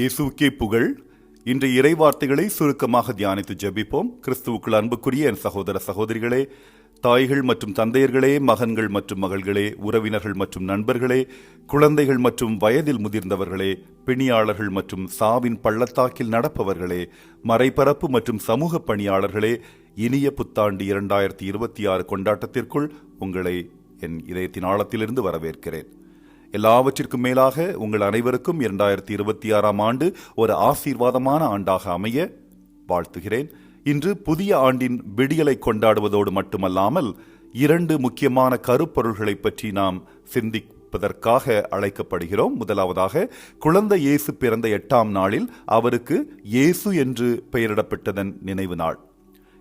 இயேசுக்கே புகழ். இன்றைய இறைவார்த்தைகளை சுருக்கமாக தியானித்து ஜெபிப்போம். கிறிஸ்துவுக்குள் அன்புக்குரிய என் சகோதர சகோதரிகளே தாய்கள் மற்றும் தந்தையர்களே மகன்கள் மற்றும் மகள்களே உறவினர்கள் மற்றும் நண்பர்களே குழந்தைகள் மற்றும் வயதில் முதிர்ந்தவர்களே பிணியாளர்கள் மற்றும் சாவின் பள்ளத்தாக்கில் நடப்பவர்களே மறைபரப்பு மற்றும் சமூக பணியாளர்களே இனிய புத்தாண்டு இரண்டாயிரத்தி இருபத்தி ஆறு கொண்டாட்டத்திற்குள் உங்களை என் இதயத்தின் ஆழத்திலிருந்து வரவேற்கிறேன். எல்லாவற்றிற்கும் மேலாக உங்கள் அனைவருக்கும் இரண்டாயிரத்தி இருபத்தி ஆறாம் ஆண்டு ஒரு ஆசீர்வாதமான ஆண்டாக அமைய வாழ்த்துகிறேன். இன்று புதிய ஆண்டின் விடியலை கொண்டாடுவதோடு மட்டுமல்லாமல் இரண்டு முக்கியமான கருப்பொருள்களை பற்றி நாம் சிந்திப்பதற்காக அழைக்கப்படுகிறோம். முதலாவதாக குழந்தை இயேசு பிறந்த எட்டாம் நாளில் அவருக்கு இயேசு என்று பெயரிடப்பட்டதன் நினைவு நாள்.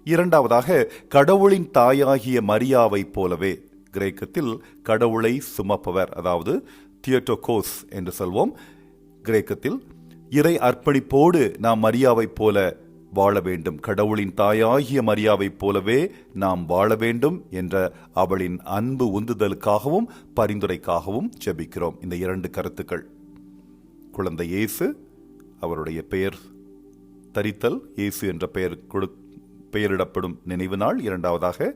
இரண்டாவதாக கடவுளின் தாயாகிய மரியாவைப் போலவே கிரேக்கத்தில் கடவுளை சுமப்பவர் அதாவது தியட்டோகோஸ் என்று சொல்வோம். கிரேக்கத்தில் இறை அர்ப்பணிப்போடு நாம் மரியாவைப் போல வாழ வேண்டும். கடவுளின் தாயாகிய மரியாவைப் போலவே நாம் வாழ வேண்டும் என்ற அவளின் அன்பு உந்துதலுக்காகவும் பரிந்துரைக்காகவும் ஜெபிக்கிறோம். இந்த இரண்டு கருத்துக்கள். குழந்தை இயேசு அவருடைய பெயர் தரித்தல். இயேசு என்ற பெயர் கொடு பெயரிடப்படும் நினைவு நாள் இரண்டாவதாக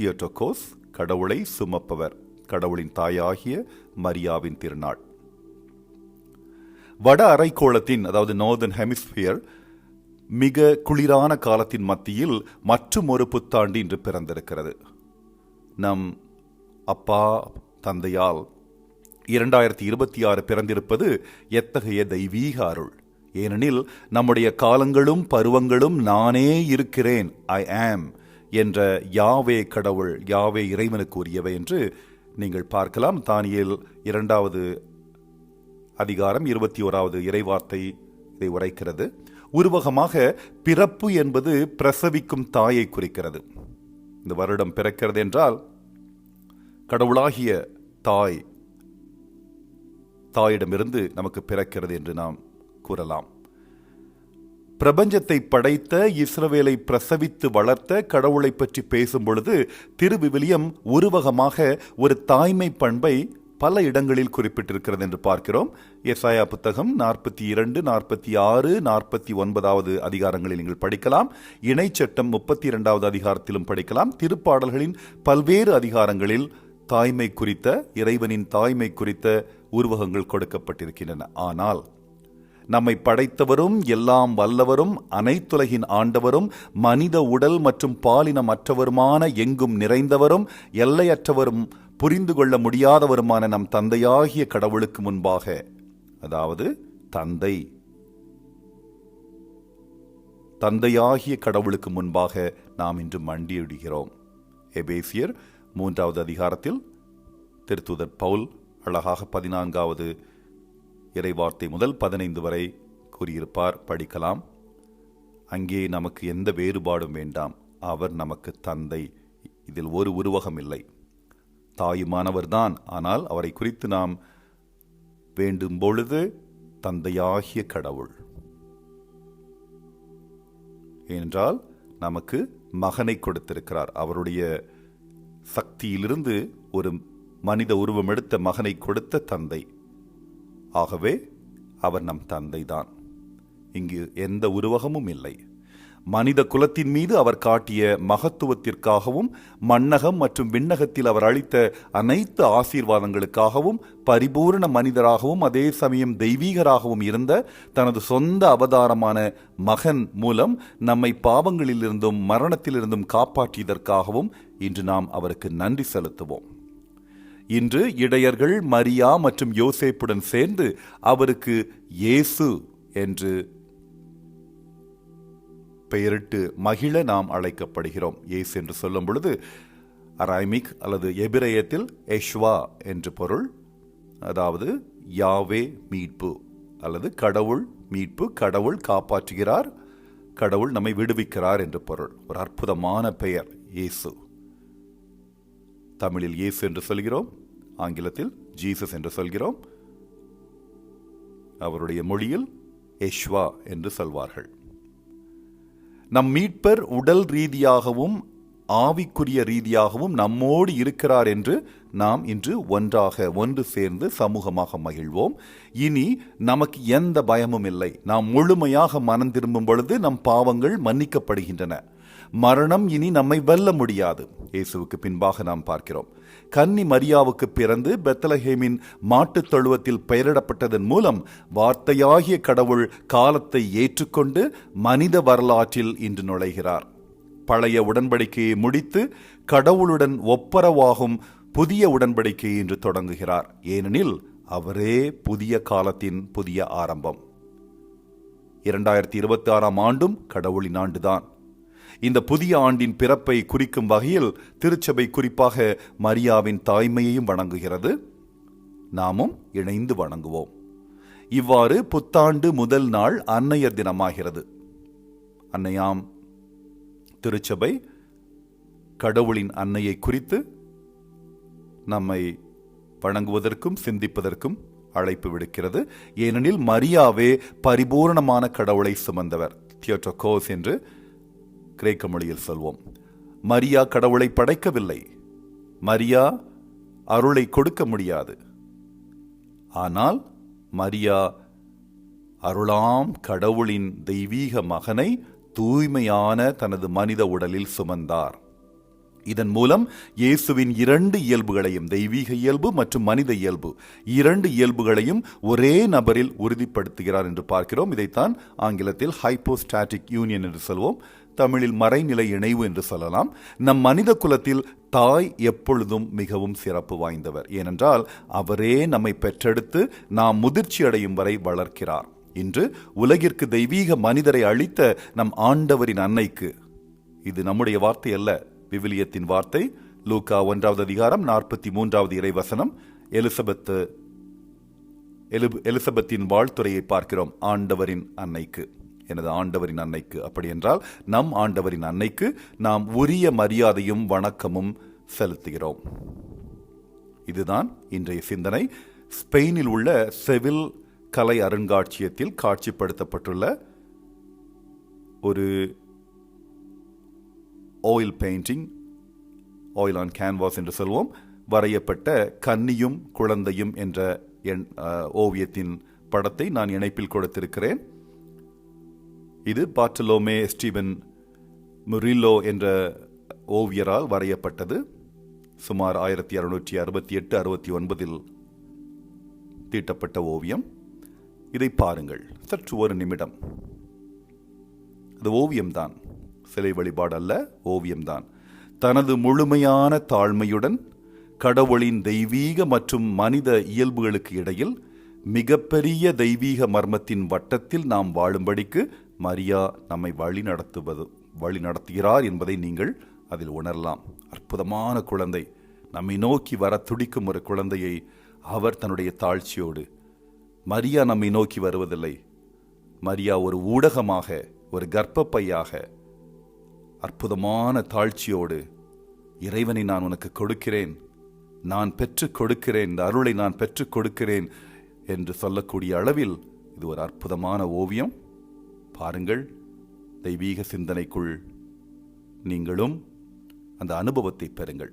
தியோட்டோகோஸ் கடவுளை சுமப்பவர். கடவுளின் தாயாகிய மரியாவின் திருநாள். வட அரைக்கோளத்தின் அதாவது நோர்தன் ஹெமிஸ்பியர் மிக குளிரான காலத்தின் மத்தியில் மற்றும் ஒரு புத்தாண்டு இன்று பிறந்திருக்கிறது. நம் அப்பா தந்தையால் இரண்டாயிரத்தி இருபத்தி ஆறு பிறந்திருப்பது எத்தகைய தெய்வீக அருள்? ஏனெனில் நம்முடைய காலங்களும் பருவங்களும் நானே இருக்கிறேன் ஐ ஆம் என்ற யாவே கடவுள் யாவே இறைவனுக்கு உரியவை என்று நீங்கள் பார்க்கலாம். தானியல் இரண்டாவது அதிகாரம் இருபத்தி ஓராவது இறைவார்த்தை இதை உரைக்கிறது. உருவகமாக பிறப்பு என்பது பிரசவிக்கும் தாயை குறிக்கிறது. இந்த வருடம் பிறக்கிறது என்றால் கடவுளாகிய தாய் தாயிடமிருந்து நமக்கு பிறக்கிறது என்று நாம் கூறலாம். பிரபஞ்சத்தை படைத்த இஸ்ரவேலை பிரசவித்து வளர்த்த கடவுளை பற்றி பேசும் பொழுது திருவிவிலியம் உருவகமாக ஒரு தாய்மை பண்பை பல இடங்களில் குறிப்பிட்டிருக்கிறது என்று பார்க்கிறோம். எஸ்ஐயா புத்தகம் நாற்பத்தி இரண்டு நாற்பத்தி ஆறு நாற்பத்தி ஒன்பதாவது அதிகாரங்களில் நீங்கள் படிக்கலாம். இணைச்சட்டம் முப்பத்தி இரண்டாவது அதிகாரத்திலும் படிக்கலாம். திருப்பாடல்களின் பல்வேறு அதிகாரங்களில் தாய்மை குறித்த இறைவனின் தாய்மை குறித்த உருவகங்கள் கொடுக்கப்பட்டிருக்கின்றன. ஆனால் நம்மை படைத்தவரும் எல்லாம் வல்லவரும் அனைத்துலகின் ஆண்டவரும் மனித உடல் மற்றும் பாலினமற்றவருமான எங்கும் நிறைந்தவரும் எல்லையற்றவரும் புரிந்து கொள்ள முடியாதவருமான நம் தந்தையாகிய கடவுளுக்கு முன்பாக. அதாவது தந்தை. தந்தையாகிய கடவுளுக்கு முன்பாக நாம் இன்று மண்டியிடுகிறோம். எபேசியர் மூன்றாவது அதிகாரத்தில் திருத்துதர் பவுல் அழகாக பதினான்காவது இறைவார்த்தை முதல் பதினைந்து வரை கூறியிருப்பார். படிக்கலாம். அங்கே நமக்கு எந்த வேறுபாடும் வேண்டாம். அவர் நமக்கு தந்தை. இதில் ஒரு உருவகம் இல்லை தாயுமானவர்தான். ஆனால் அவரை குறித்து நாம் வேண்டும் பொழுது தந்தையாகிய கடவுள். ஏனென்றால் நமக்கு மகனை கொடுத்திருக்கிறார். அவருடைய சக்தியிலிருந்து ஒரு மனித உருவம் எடுத்த மகனை கொடுத்த தந்தை. ஆகவே அவர் நம் தந்தைதான். இங்கு எந்த உருவகமும் இல்லை. மனித குலத்தின் மீது அவர் காட்டிய மகத்துவத்திற்காகவும் மன்னகம் மற்றும் விண்ணகத்தில் அவர் அளித்த அனைத்து ஆசீர்வாதங்களுக்காகவும் பரிபூர்ண மனிதராகவும் அதே சமயம் தெய்வீகராகவும் இருந்த தனது சொந்த அவதாரமான மகன் மூலம் நம்மை பாவங்களிலிருந்தும் மரணத்திலிருந்தும் காப்பாற்றியதற்காகவும் இன்று நாம் அவருக்கு நன்றி செலுத்துவோம். இன்று இடையர்கள் மரியா மற்றும் யோசேப்புடன் சேர்ந்து அவருக்கு இயேசு என்று பெயரிட்டு மகிழ நாம் அழைக்கப்படுகிறோம். இயேசு என்று சொல்லும் பொழுது அராய்மிக் அல்லது எபிரேயத்தில் எஷ்வா என்று பொருள். அதாவது யாவே மீட்பு அல்லது கடவுள் மீட்பு கடவுள் காப்பாற்றுகிறார் கடவுள் நம்மை விடுவிக்கிறார் என்று பொருள். ஒரு அற்புதமான பெயர் இயேசு தமிழில் இயேசு என்று சொல்கிறோம் ஆங்கிலத்தில் ஜீசஸ் என்று சொல்கிறோம். அவருடைய மொழியில் எஷ்வா என்று சொல்வார்கள். நம் மீட்பர் உடல் ரீதியாகவும் ஆவிக்குரிய ரீதியாகவும் நம்மோடு இருக்கிறார் என்று நாம் இன்று ஒன்றாக ஒன்று சேர்ந்து சமூகமாக மகிழ்வோம். இனி நமக்கு எந்த பயமும் இல்லை. நாம் முழுமையாக மனம் திரும்பும் பொழுது நம் பாவங்கள் மன்னிக்கப்படுகின்றன. மரணம் இனி நம்மை வெல்ல முடியாது. இயேசுவுக்கு பின்பாக நாம் பார்க்கிறோம். கன்னி மரியாவுக்கு பிறந்து பெத்தலஹேமின் மாட்டுத் தொழுவத்தில் பெயரிடப்பட்டதன் மூலம் வார்த்தையாகிய கடவுள் காலத்தை ஏற்றுக்கொண்டு மனித வரலாற்றில் இன்று நுழைகிறார். பழைய உடன்படிக்கையை முடித்து கடவுளுடன் ஒப்பரவாகும் புதிய உடன்படிக்கையை இன்று தொடங்குகிறார். ஏனெனில் அவரே புதிய காலத்தின் புதிய ஆரம்பம். இரண்டாயிரத்தி இருபத்தி ஆறாம் ஆண்டும் கடவுளின் ஆண்டுதான். இந்த புதிய ஆண்டின் பிறப்பை குறிக்கும் வகையில் திருச்சபை குறிப்பாக மரியாவின் தாய்மையையும் வணங்குகிறது. நாமும் இணைந்து வணங்குவோம். இவ்வாறு புத்தாண்டு முதல் நாள் அன்னையர் தினமாகிறது. அன்னையாம் திருச்சபை கடவுளின் அன்னையை குறித்து நம்மை வணங்குவதற்கும் சிந்திப்பதற்கும் அழைப்பு விடுக்கிறது. ஏனெனில் மரியாவே பரிபூரணமான கடவுளை சுமந்தவர். தியோட்டோகோஸ் என்று கிரேக்க மொழியில் சொல்வோம். மரியா கடவுளை படைக்கவில்லை. மரியா அருளை கொடுக்க முடியாது. ஆனால் மரியா அருளாம் கடவுளின் தெய்வீக மகனை தூய்மையான தனது மனித உடலில் சுமந்தார். இதன் மூலம் இயேசுவின் இரண்டு இயல்புகளையும் தெய்வீக இயல்பு மற்றும் மனித இயல்பு இரண்டு இயல்புகளையும் ஒரே நபரில் உறுதிப்படுத்துகிறார் என்று பார்க்கிறோம். இதைத்தான் ஆங்கிலத்தில் ஹைப்போஸ்டாட்டிக் யூனியன் என்று சொல்வோம். தமிழில் மறைநிலை இணைவு என்று சொல்லலாம். நம் மனித குலத்தில் தாய் எப்பொழுதும் மிகவும் சிறப்பு வாய்ந்தவர். ஏனென்றால் அவரே நம்மை பெற்றெடுத்து நாம் முதிர்ச்சி அடையும் வரை வளர்க்கிறார். இன்று உலகிற்கு தெய்வீக மனிதரை அளித்த நம் ஆண்டவரின் அன்னைக்கு இது நம்முடைய வார்த்தை அல்ல விவிலியத்தின் வார்த்தை. லூகா ஒன்றாவது அதிகாரம் நாற்பத்தி மூன்றாவது இறைவசனம். எலிசபெத்து எலிசபெத்தின் வாழ்த்துறையை பார்க்கிறோம் ஆண்டவரின் அன்னைக்கு. எனது ஆண்டவரின் அன்னைக்கு. அப்படியென்றால் நம் ஆண்டவரின் அன்னைக்கு நாம் உரிய மரியாதையும் வணக்கமும் செலுத்துகிறோம். இதுதான் இன்றைய சிந்தனை. ஸ்பெயினில் உள்ள செவில் கலை அருங்காட்சியகத்தில் காட்சிப்படுத்தப்பட்டுள்ள ஒரு oil painting oil on canvas என்று சொல்வோம். வரையப்பட்ட கன்னியும் குழந்தையும் என்ற என் ஓவியத்தின் படத்தை நான் இணைப்பில் கொடுத்திருக்கிறேன். இது பாட்டலோமே ஸ்டீவன் முரில்லோ என்ற ஓவியரால் வரையப்பட்டது. சுமார் ஆயிரத்தி அறுநூற்றி அறுபத்தி எட்டு அறுபத்தி ஒன்பதில் தீட்டப்பட்ட ஓவியம். இதை பாருங்கள். சற்று ஒரு நிமிடம். அது ஓவியம்தான். சிலை வழிபாடு அல்ல ஓவியம்தான். தனது முழுமையான தாழ்மையுடன் கடவுளின் தெய்வீக மற்றும் மனித இயல்புகளுக்கு இடையில் மிகப்பெரிய தெய்வீக மர்மத்தின் வட்டத்தில் நாம் வாழும்படிக்கு மரியா நம்மை வழி நடத்துவது வழி நடத்துகிறார் என்பதை நீங்கள் அதில் உணரலாம். அற்புதமான குழந்தை. நம்மை நோக்கி வர துடிக்கும் ஒரு குழந்தையை அவர் தன்னுடைய தாழ்ச்சியோடு. மரியா நம்மை நோக்கி வருவதில்லை. மரியா ஒரு ஊடகமாக ஒரு கர்ப்பப்பையாக அற்புதமான தாழ்ச்சியோடு இறைவனை நான் உனக்கு கொடுக்கிறேன். நான் பெற்றுக் கொடுக்கிறேன். இந்த அருளை நான் பெற்றுக் கொடுக்கிறேன் என்று சொல்லக்கூடிய அளவில் இது ஒரு அற்புதமான ஓவியம். பாருங்கள். தெய்வீக சிந்தனைக்குள் நீங்களும் அந்த அனுபவத்தை பெறுங்கள்.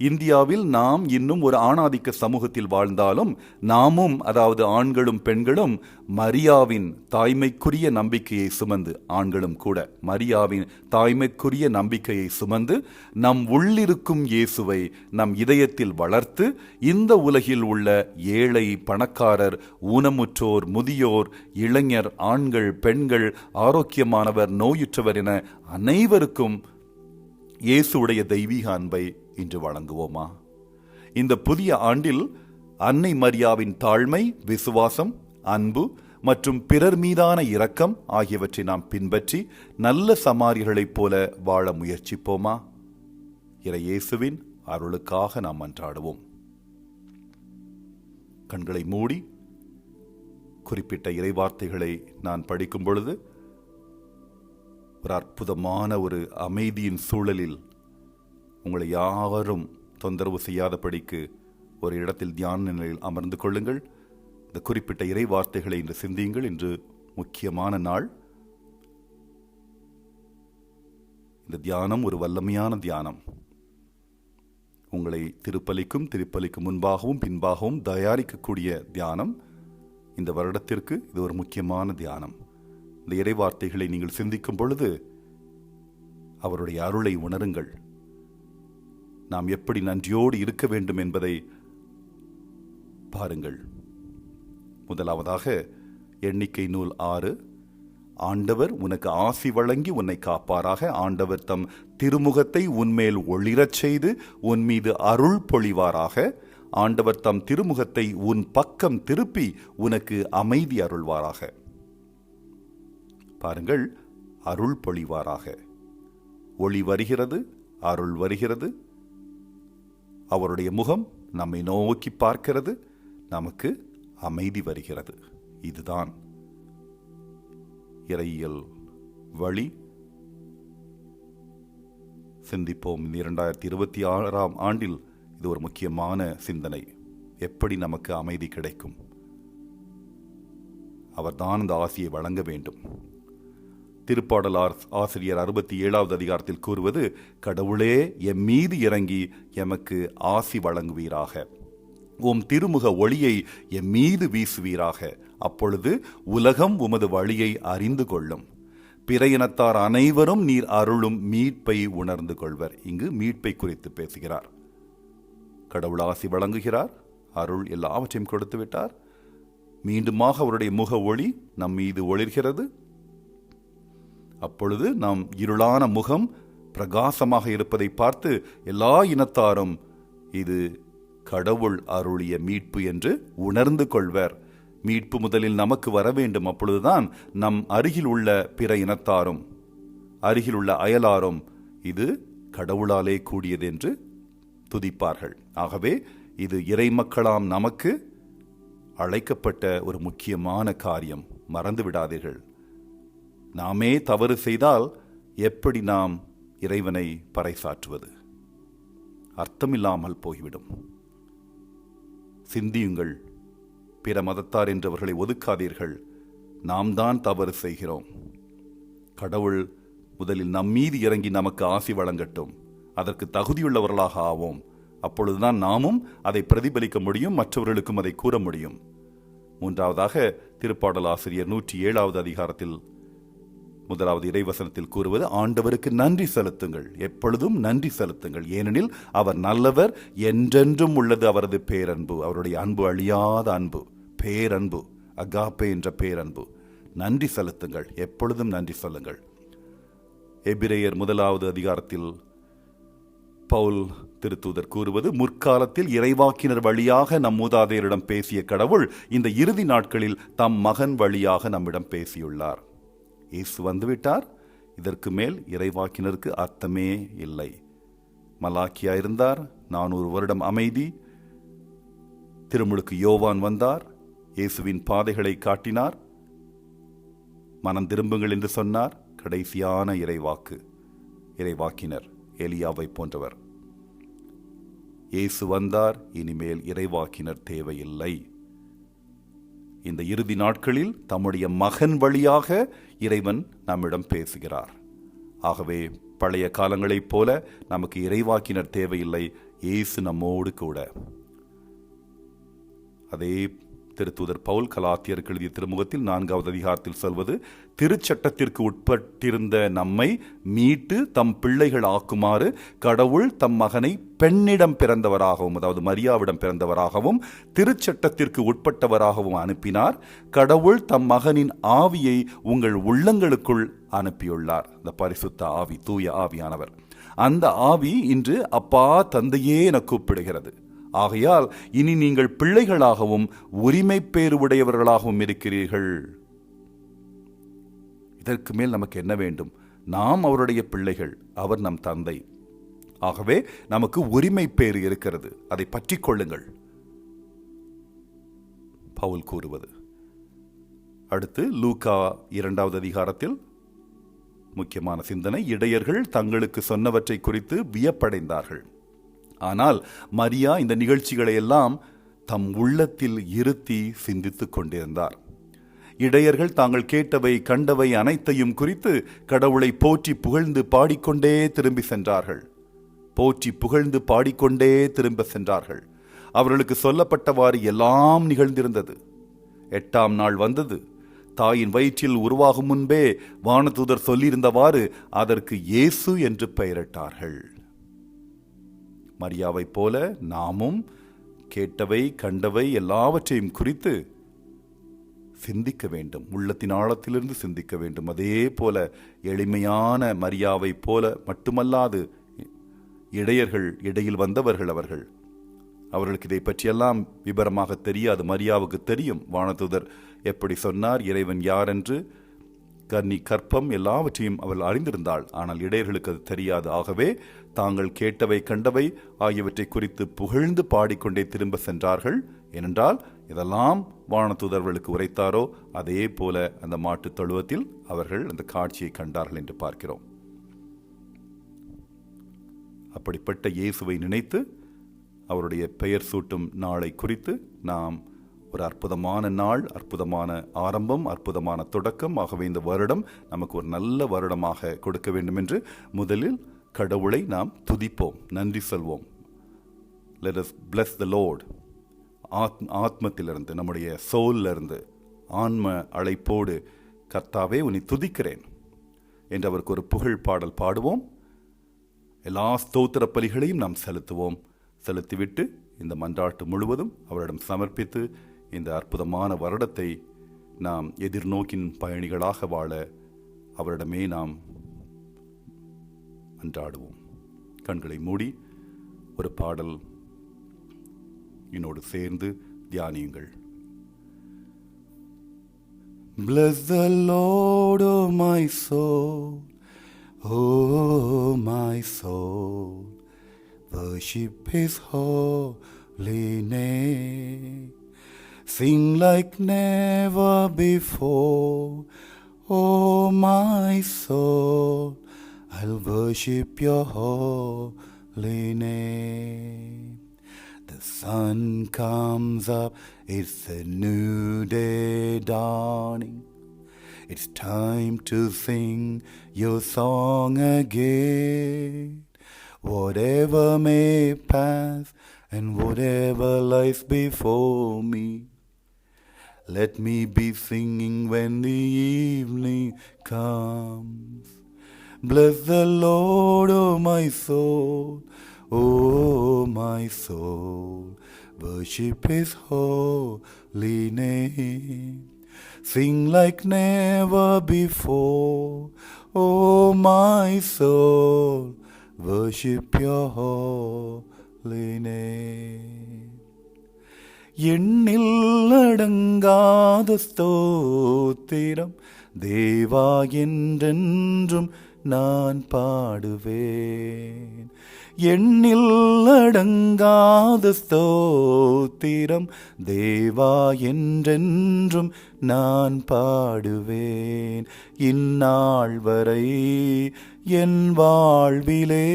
இந்தியாவில் நாம் இன்னும் ஒரு ஆணாதிக்க சமூகத்தில் வாழ்ந்தாலும் நாமும் அதாவது ஆண்களும் பெண்களும் மரியாவின் தாய்மைக்குரிய நம்பிக்கையை சுமந்து ஆண்களும் கூட மரியாவின் தாய்மைக்குரிய நம்பிக்கையை சுமந்து நம் உள்ளிருக்கும் இயேசுவை நம் இதயத்தில் வளர்த்து இந்த உலகில் உள்ள ஏழை பணக்காரர் ஊனமுற்றோர் முதியோர் இளைஞர் ஆண்கள் பெண்கள் ஆரோக்கியமானவர் நோயுற்றவர் என அனைவருக்கும் இயேசுடைய தெய்வீக அன்பை இன்று வழங்குவோமா? இந்த புதிய ஆண்டில் அன்னை மரியாவின் தாழ்மை விசுவாசம் அன்பு மற்றும் பிறர் மீதான இரக்கம் ஆகியவற்றை நாம் பின்பற்றி நல்ல சமாரியர்களைப் போல வாழ முயற்சிப்போமா? இறை இயேசுவின் அருளுக்காக நாம் மன்றாடுவோம். கண்களை மூடி குறிப்பிட்ட இறைவார்த்தைகளை நான் படிக்கும் பொழுது ஒரு அற்புதமான ஒரு அமைதியின் சூழலில் உங்களை யாரும் தொந்தரவு செய்யாதபடிக்கு ஒரு இடத்தில் தியான நிலையில் அமர்ந்து கொள்ளுங்கள். இந்த குறிப்பிட்ட இறை வார்த்தைகளை இன்று சிந்தியுங்கள். இன்று முக்கியமான நாள். இந்த தியானம் ஒரு வல்லமையான தியானம். உங்களை திருப்பலிக்கும் திருப்பலிக்கு முன்பாகவும் பின்பாகவும் தயாரிக்கக்கூடிய தியானம். இந்த வருடத்திற்கு இது ஒரு முக்கியமான தியானம். இந்த இறைவார்த்தைகளை நீங்கள் சிந்திக்கும் பொழுது அவருடைய அருளை உணருங்கள். நாம் எப்படி நன்றியோடு இருக்க வேண்டும் என்பதை பாருங்கள். முதலாவதாக எண்ணிக்கை நூல் ஆறு ஆண்டவர் உனக்கு ஆசி வழங்கி உன்னை காப்பாராக. ஆண்டவர் தம் திருமுகத்தை உன்மேல் ஒளிரச் செய்து உன் மீது அருள் பொழிவாராக. ஆண்டவர் தம் திருமுகத்தை உன் பக்கம் திருப்பி உனக்கு அமைதி அருள்வாராக. பாருங்கள் அருள் பொழிவாராக. ஒளி வருகிறது அருள் வருகிறது. அவருடைய முகம் நம்மை நோக்கி பார்க்கிறது நமக்கு அமைதி வருகிறது. இதுதான் இறையியல் வழி. சிந்திப்போம் இந்த இரண்டாயிரத்தி இருபத்தி ஆறாம் ஆண்டில் இது ஒரு முக்கியமான சிந்தனை. எப்படி நமக்கு அமைதி கிடைக்கும்? அவர்தான் இந்த ஆசியை வழங்க வேண்டும். திருப்பாடல் ஆசிரியர் அறுபத்தி ஏழாவது அதிகாரத்தில் கூறுவது கடவுளே எம் மீது இறங்கி எமக்கு ஆசி வழங்குவீராக. உம் திருமுக ஒளியை எம் மீது வீசுவீராக. அப்பொழுது உலகம் உமது வழியை அறிந்து கொள்ளும். பிற இனத்தார் அனைவரும் நீர் அருளும் மீட்பை உணர்ந்து கொள்வர். இங்கு மீட்பை குறித்து பேசுகிறார். கடவுள் ஆசி வழங்குகிறார் அருள் எல்லாவற்றையும் கொடுத்து விட்டார் மீண்டுமாக அவருடைய முக ஒளி நம் மீது ஒளிர்கிறது. அப்பொழுது நாம் இருளான முகம் பிரகாசமாக இருப்பதை பார்த்து எல்லா இனத்தாரும் இது கடவுள் அருளிய மீட்பு என்று உணர்ந்து கொள்வர். மீட்பு முதலில் நமக்கு வர வேண்டும். அப்பொழுதுதான் நம் அருகில் உள்ள பிற இனத்தாரும் அருகில் உள்ள அயலாரும் இது கடவுளாலே கூடியது என்று துதிப்பார்கள். ஆகவே இது இறைமக்களாம் நமக்கு அழைக்கப்பட்ட ஒரு முக்கியமான காரியம். மறந்து விடாதீர்கள். நாமே தவறு செய்தால் எப்படி நாம் இறைவனை பறைசாற்றுவது? அர்த்தமில்லாமல் போய்விடும். சிந்தியுங்கள். பிற மதத்தார் என்றவர்களை ஒதுக்காதீர்கள். நாம் தான் தவறு செய்கிறோம். கடவுள் முதலில் நம் மீது இறங்கி நமக்கு ஆசி வழங்கட்டும். அதற்கு தகுதியுள்ளவர்களாக ஆவோம். அப்பொழுதுதான் நாமும் அதை பிரதிபலிக்க முடியும் மற்றவர்களுக்கும் அதை கூற முடியும். மூன்றாவதாக திருப்பாடல் ஆசிரியர் நூற்றி ஏழாவது அதிகாரத்தில் முதலாவது இறைவசனத்தில் கூறுவது ஆண்டவருக்கு நன்றி செலுத்துங்கள். எப்பொழுதும் நன்றி செலுத்துங்கள். ஏனெனில் அவர் நல்லவர் என்றென்றும் உள்ளது அவரது பேரன்பு. அவருடைய அன்பு அழியாத அன்பு பேரன்பு அகாப்பே என்ற பேரன்பு. நன்றி செலுத்துங்கள். எப்பொழுதும் நன்றி சொல்லுங்கள். எபிரேயர் முதலாவது அதிகாரத்தில் பவுல் திருத்தூதர் கூறுவது முற்காலத்தில் இறைவாக்கினர் வழியாக நம் மூதாதையரிடம் பேசிய கடவுள் இந்த இறுதி நாட்களில் தம் மகன் வழியாக நம்மிடம் பேசியுள்ளார். இயேசு வந்துவிட்டார். இதற்கு மேல் இறைவாக்கினருக்கு அர்த்தமே இல்லை. மலாக்கியா இருந்தார். நானூறு வருடம் அமைதி. திருமுழுக்கு யோவான் வந்தார். இயேசுவின் பாதைகளை காட்டினார். மனம் திரும்புங்கள் என்று சொன்னார். கடைசியான இறைவாக்கு. இறைவாக்கினர் எலியாவை போன்றவர். இயேசு வந்தார். இனிமேல் இறைவாக்கினர் தேவையில்லை. இந்த இறுதி நாட்களில் தம்முடைய மகன் வழியாக இறைவன் நம்மிடம் பேசுகிறார். ஆகவே பழைய காலங்களைப் போல நமக்கு இறைவாக்கினர் தேவையில்லை. இயேசு நம்மோடு கூட. அதே திருத்தூதர் பவுல் கலாத்தியருக்கு எழுதிய திருமுகத்தில் நான்காவது அதிகாரத்தில் சொல்வது திருச்சட்டத்திற்கு உட்பட்டிருந்த நம்மை மீட்டு தம் பிள்ளைகள் ஆக்குமாறு கடவுள் தம் மகனை பெண்ணிடம் பிறந்தவராகவும் அதாவது மரியாவிடம் பிறந்தவராகவும் திருச்சட்டத்திற்கு உட்பட்டவராகவும் அனுப்பினார். கடவுள் தம் மகனின் ஆவியை உங்கள் உள்ளங்களுக்குள் அனுப்பியுள்ளார். இந்த பரிசுத்த ஆவி தூய ஆவியானவர். அந்த ஆவி இன்று அப்பா தந்தையே என கூப்பிடுகிறது. ஆகையால் இனி நீங்கள் பிள்ளைகளாகவும் உரிமை பேறு உடையவர்களாகவும் இருக்கிறீர்கள். இதற்கு மேல் நமக்கு என்ன வேண்டும்? நாம் அவருடைய பிள்ளைகள் அவர் நம் தந்தை. ஆகவே நமக்கு உரிமை பேறு இருக்கிறது. அதை பற்றி கொள்ளுங்கள். பவுல் கூறுவது. அடுத்து லூகா இரண்டாவது அதிகாரத்தில் முக்கியமான சிந்தனை இடையர்கள் தங்களுக்கு சொன்னவற்றை குறித்து வியப்படைந்தார்கள். ஆனால் மரியா இந்த நிகழ்ச்சிகளை எல்லாம் தம் உள்ளத்தில் இருத்தி சிந்தித்துக் கொண்டிருந்தார். இடையர்கள் தாங்கள் கேட்டவை கண்டவை அனைத்தையும் குறித்து கடவுளை போற்றி புகழ்ந்து பாடிக்கொண்டே திரும்பி சென்றார்கள். போற்றி புகழ்ந்து பாடிக்கொண்டே திரும்ப சென்றார்கள். அவர்களுக்கு சொல்லப்பட்டவாறு எல்லாம் நிகழ்ந்திருந்தது. எட்டாம் நாள் வந்தது. தாயின் வயிற்றில் உருவாகும் முன்பே வானதூதர் சொல்லியிருந்தவாறு அதற்கு இயேசு என்று பெயரிட்டார்கள். மரியாவைப் போல நாமும் கேட்டவை கண்டவை எல்லாவற்றையும் குறித்து சிந்திக்க வேண்டும். உள்ளத்தின் ஆழத்திலிருந்து சிந்திக்க வேண்டும். அதே போல எளிமையான மரியாவைப் போல மட்டுமல்லாது இடையர்கள் இடையில் வந்தவர்கள் அவர்கள். அவர்களுக்கு இதை பற்றியெல்லாம் விபரமாக தெரியாது. மரியாவுக்கு தெரியும். வானதூதர் எப்படி சொன்னார்? இறைவன் யார் என்று கன்னி கற்பம் எல்லாவற்றையும் அவள் அறிந்திருந்தாள். ஆனால் இடையர்களுக்கு அது தெரியாது. ஆகவே தாங்கள் கேட்டவை கண்டவை ஆகியவற்றை குறித்து புகழ்ந்து பாடிக்கொண்டே திரும்ப சென்றார்கள். ஏனென்றால் இதெல்லாம் வானதூதர்களுக்கு உரைத்தாரோ அதே போல அந்த மாட்டுத் தொழுவத்தில் அவர்கள் அந்த காட்சியை கண்டார்கள் என்று பார்க்கிறோம். அப்படிப்பட்ட இயேசுவை நினைத்து அவருடைய பெயர் சூட்டும் நாளை குறித்து நாம் ஒரு அற்புதமான நாள் அற்புதமான ஆரம்பம் அற்புதமான தொடக்கம் ஆகவே இந்த வருடம் நமக்கு ஒரு நல்ல வருடமாக கொடுக்க வேண்டும் என்று முதலில் கடவுளை நாம் துதிப்போம் நன்றி சொல்வோம். Let us bless the Lord ஆத் ஆத்மத்திலிருந்து நம்முடைய சோல்ல இருந்து ஆன்ம அழைப்போடு கர்த்தாவே உன்னை துதிக்கிறேன் என்று அவருக்கு ஒரு புகழ் பாடல் பாடுவோம். எல்லா ஸ்தோத்திர பலிகளையும் நாம் செலுத்துவோம். செலுத்திவிட்டு இந்த மன்றாட்டு முழுவதும் அவரிடம் சமர்ப்பித்து இந்த அற்புதமான வருடத்தை நாம் எதிர்நோக்கின் பயணிகளாக வாழ அவரிடமே நாம் அன்றாடுவோம். கண்களை மூடி ஒரு பாடல் என்னோடு சேர்ந்து தியானியுங்கள் Bless the Lord, oh my soul, oh my soul, worship His holy name. Sing like never before, oh my soul, I'll worship your holy name. The sun comes up, it's a new day dawning. It's time to sing your song again. Whatever may pass and whatever lies before me. Let me be singing when the evening comes. Bless the Lord, oh my soul, oh my soul. Worship His holy name. Sing like never before, oh my soul. Worship your holy name. எண்ணில் அடங்காத ஸ்தோத்திரம் தேவா என்றென்றும் நான் பாடுவேன் எண்ணில் அடங்காத ஸ்தோத்திரம் தேவா என்றென்றும் நான் பாடுவேன். இந்நாள் வரை என் வாழ்விலே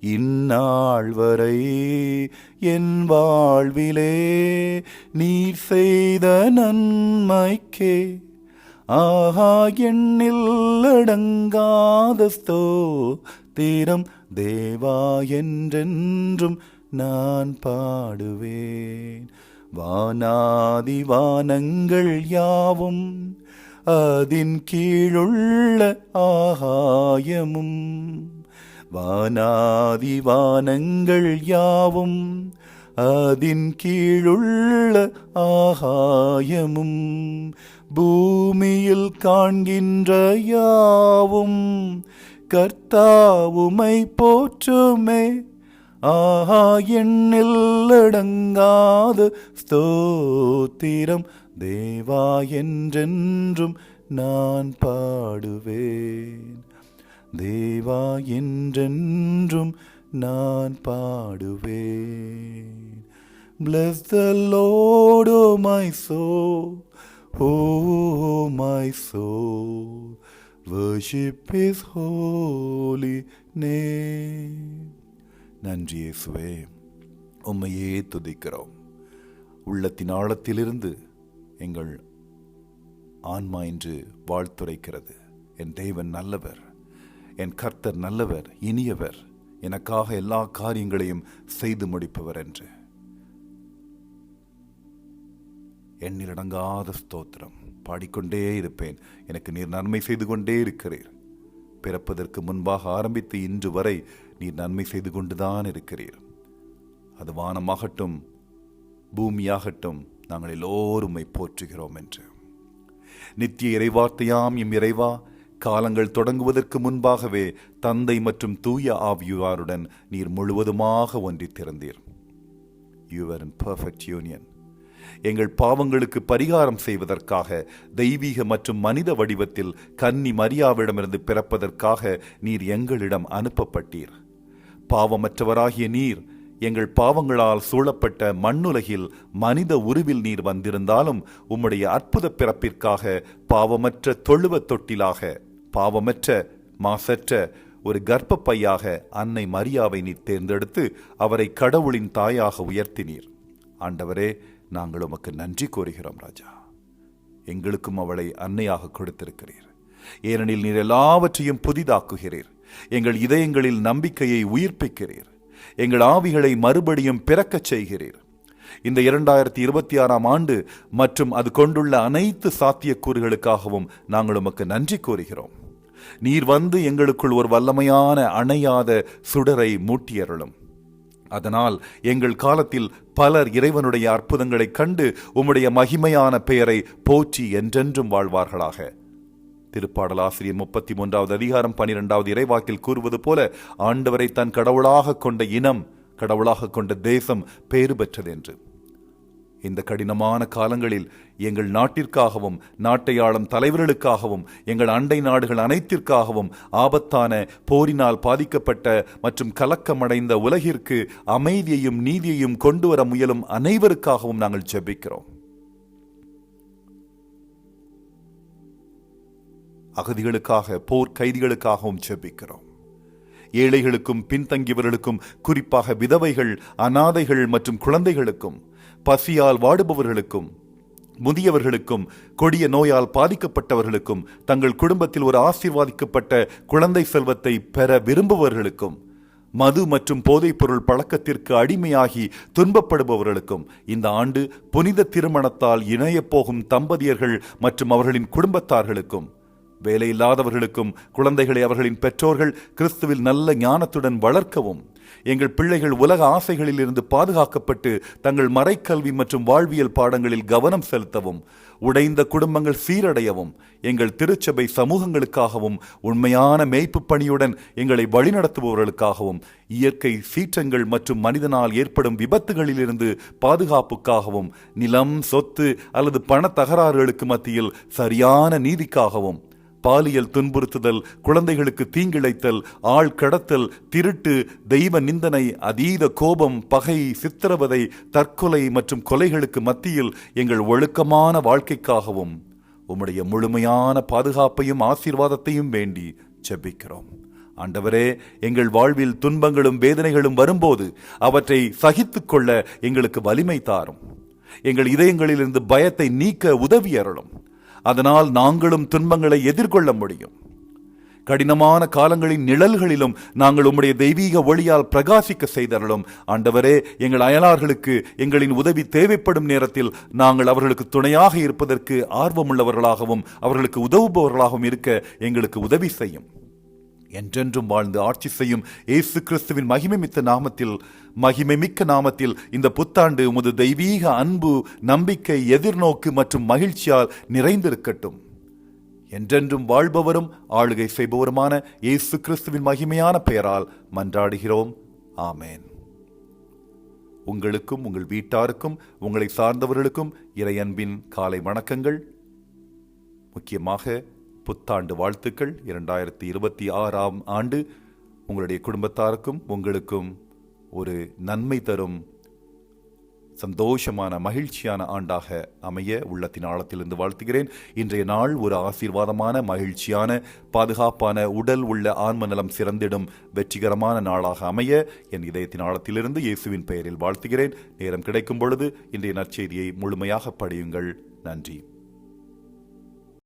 இந்நாள் வரை என் வாழ்விலே நீர் செய்த நன்மைக்கே ஆஹா எண்ணில் அடங்காத ஸ்தோத்திரம் தேவா என்றென்றும் நான் பாடுவேன். வானாதி வானங்கள் யாவும் அதின் கீழுள்ள ஆகாயமும். வானாதி வானங்கள் யாவும் அதின் கீழுள்ள ஆகாயமும். பூமியில் காண்கின்ற யாவும் கர்த்தாவுமை போற்றுமே. ஆஹா எண்ணில் அடங்காது ஸ்தோத்திரம். தேவா என்றென்றும் நான் பாடுவேன். தேவா என்றென்றும் நான் பாடுவேன். Bless the Lord, O oh my soul, O oh my soul, worship His holy name. நன்றி இயேசுவே உம்மையே துதிக்கிறோம். உள்ளத்தின் ஆழத்திலிருந்து எங்கள் ஆன்மா என்று வாழ்த்துரைக்கிறது. என் தேவன் நல்லவர் என் கர்த்தர் நல்லவர் இனியவர் எனக்காக எல்லா காரியங்களையும் செய்து முடிப்பவர் என்று. எண்ணிலடங்காத ஸ்தோத்திரம். பாடிக்கொண்டே இருப்பேன். எனக்கு நீர் நன்மை செய்து கொண்டே இருக்கிறீர். பிறப்பதற்கு முன்பாக ஆரம்பித்து இன்று வரை நீர் நன்மை செய்து கொண்டுதான் இருக்கிறீர். அது வானமாகட்டும் பூமியாகட்டும் நாங்கள் எல்லோருமை போற்றுகிறோம் என்று. நித்திய இறைவார்த்தையாம் இம் இறைவா காலங்கள் தொடங்குவதற்கு முன்பாகவே தந்தை மற்றும் தூய ஆவியாருடன் நீர் முழுவதுமாக ஒன்றித்திருந்தீர் you are in perfect union எங்கள் பாவங்களுக்கு பரிகாரம் செய்வதற்காக தெய்வீக மற்றும் மனித வடிவத்தில் கன்னி மரியாவிடமிருந்து பிறப்பதற்காக நீர் எங்களிடம் அனுப்பப்பட்டீர். பாவமற்றவராகிய நீர் எங்கள் பாவங்களால் சூழப்பட்ட மண்ணுலகில் மனித உருவில் நீர் வந்திருந்தாலும் உம்முடைய அற்புத பிறப்பிற்காக பாவமற்ற தொழுவ தொட்டிலாக பாவமற்ற மாசற்ற ஒரு கர்ப்பப்பையாக அன்னை மரியாவை நீர் தேர்ந்தெடுத்து அவரை கடவுளின் தாயாக உயர்த்தினீர். ஆண்டவரே நாங்கள் உமக்கு நன்றி கூறுகிறோம் ராஜா. எங்களுக்கும் அவளை அன்னையாக கொடுத்திருக்கிறீர். ஏனெனில் நீர் எல்லாவற்றையும் புதிதாக்குகிறீர். எங்கள் இதயங்களில் நம்பிக்கையை உயிர்ப்பிக்கிறீர். எங்கள் ஆவிகளை மறுபடியும் பிறக்கச் செய்கிறீர். இந்த இரண்டாயிரத்தி இருபத்தி ஆறாம் ஆண்டு மற்றும் அது கொண்டுள்ள அனைத்து சாத்தியக்கூறுகளுக்காகவும் நாங்கள் உமக்கு நன்றி கூறுகிறோம். நீர் வந்து எங்களுக்குள் ஒரு வல்லமையான அணையாத சுடரை மூட்டியருளும். அதனால் எங்கள் காலத்தில் பலர் இறைவனுடைய அற்புதங்களைக் கண்டு உம்முடைய மகிமையான பெயரை போற்றி என்றென்றும் வாழ்வார்களாக. திருப்பாடல் ஆசிரியர் முப்பத்தி மூன்றாவது அதிகாரம் பனிரெண்டாவது இறைவாக்கில் கூறுவது போல ஆண்டவரை தன் கடவுளாக கொண்ட இனம் கடவுளாக கொண்ட தேசம் பேறு பெற்றது என்று. இந்த கடினமான காலங்களில் எங்கள் நாட்டிற்காகவும் நாட்டை ஆளும் தலைவர்களுக்காகவும் எங்கள் அண்டை நாடுகள் அனைத்திற்காகவும் ஆபத்தான போரினால் பாதிக்கப்பட்ட மற்றும் கலக்கமடைந்த உலகிற்கு அமைதியையும் நீதியையும் கொண்டு வர முயலும் அனைவருக்காகவும் நாங்கள் ஜெபிக்கிறோம். அகதிகளுக்காக போர் கைதிகளுக்காகவும் ஜெபிக்கிறோம். ஏழைகளுக்கும் பின்தங்கியவர்களுக்கும் குறிப்பாக விதவைகள் அனாதைகள் மற்றும் குழந்தைகளுக்கும் பசியால் வாடுபவர்களுக்கும் முதியவர்களுக்கும் கொடிய நோயால் பாதிக்கப்பட்டவர்களுக்கும் தங்கள் குடும்பத்தில் ஒரு ஆசீர்வாதிக்கப்பட்ட குழந்தை செல்வத்தை பெற விரும்புபவர்களுக்கும் மது மற்றும் போதைப்பொருள் பழக்கத்திற்கு அடிமையாகி துன்பப்படுபவர்களுக்கும் இந்த ஆண்டு புனித திருமணத்தால் இணையப் போகும் தம்பதியர்கள் மற்றும் அவர்களின் குடும்பத்தார்களுக்கும் வேலையில்லாதவர்களுக்கும் குழந்தைகளை அவர்களின் பெற்றோர்கள் கிறிஸ்துவில் நல்ல ஞானத்துடன் வளர்க்கவும். எங்கள் பிள்ளைகள் உலக ஆசைகளில் இருந்து பாதுகாக்கப்பட்டு தங்கள் மறைக்கல்வி மற்றும் வாழ்வியல் பாடங்களில் கவனம் செலுத்தவும் உடைந்த குடும்பங்கள் சீரடையவும் எங்கள் திருச்சபை சமூகங்களுக்காகவும் உண்மையான மேய்ப்பு பணியுடன் எங்களை வழிநடத்துபவர்களுக்காகவும் இயற்கை சீற்றங்கள் மற்றும் மனிதனால் ஏற்படும் விபத்துகளிலிருந்து பாதுகாப்புக்காகவும் நிலம் சொத்து அல்லது பண தகராறுகளுக்கு மத்தியில் சரியான நீதிக்காகவும் பாலியல் துன்புறுத்துதல் குழந்தைகளுக்கு தீங்கிழைத்தல் ஆள் கடத்தல் திருட்டு தெய்வ நிந்தனை அதீத கோபம் பகை சித்திரவதை தற்கொலை மற்றும் கொலைகளுக்கு மத்தியில் எங்கள் ஒழுக்கமான வாழ்க்கைக்காகவும் உம்முடைய முழுமையான பாதுகாப்பையும் ஆசீர்வாதத்தையும் வேண்டி செபிக்கிறோம் ஆண்டவரே எங்கள் வாழ்வில் துன்பங்களும் வேதனைகளும் வரும்போது அவற்றை சகித்துக் கொள்ள எங்களுக்கு வலிமை தாரும். எங்கள் இதயங்களிலிருந்து பயத்தை நீக்க உதவி அருளும். அதனால் நாங்களும் துன்பங்களை எதிர்கொள்ள முடியும். கடினமான காலங்களின் நிழல்களிலும் நாங்கள் உம்முடைய தெய்வீக ஒளியால் பிரகாசிக்க செய்தருளும். ஆண்டவரே எங்கள் அயலார்களுக்கு எங்களின் உதவி தேவைப்படும் நேரத்தில் நாங்கள் அவர்களுக்கு துணையாக இருப்பதற்கு ஆர்வமுள்ளவர்களாகவும் அவர்களுக்கு உதவுபவர்களாகவும் இருக்க எங்களுக்கு உதவி செய்யும். என்றென்றும் வாழ்ந்து ஆட்சி செய்யும் இயேசு கிறிஸ்துவின் மகிமைமிக்க நாமத்தில் மகிமைமிக்க நாமத்தில் இந்த புத்தாண்டு உமது தெய்வீக அன்பு நம்பிக்கை எதிர்நோக்கு மற்றும் மகிழ்ச்சியால் நிறைந்திருக்கட்டும். என்றென்றும் வாழ்பவரும் ஆளுகை செய்பவருமான இயேசு கிறிஸ்துவின் மகிமையான பெயரால் மன்றாடுகிறோம். ஆமேன். உங்களுக்கும் உங்கள் வீட்டாருக்கும் உங்களை சார்ந்தவர்களுக்கும் இறையன்பின் காலை வணக்கங்கள். முக்கியமாக புத்தாண்டு வாழ்த்துக்கள். இரண்டாயிரத்தி இருபத்தி ஆறாம் ஆண்டு உங்களுடைய குடும்பத்தாருக்கும் உங்களுக்கும் ஒரு நன்மை தரும் சந்தோஷமான மகிழ்ச்சியான ஆண்டாக அமைய உள்ளத்தின் ஆழத்திலிருந்து வாழ்த்துகிறேன். இன்றைய நாள் ஒரு ஆசீர்வாதமான மகிழ்ச்சியான பாதுகாப்பான உடல் உள்ள ஆன்ம நலம் சிறந்திடும் வெற்றிகரமான நாளாக அமைய என் இதயத்தின் ஆழத்திலிருந்து இயேசுவின் பெயரில் வாழ்த்துகிறேன். நேரம் கிடைக்கும் பொழுது இன்றைய நற்செய்தியை முழுமையாக படியுங்கள். நன்றி.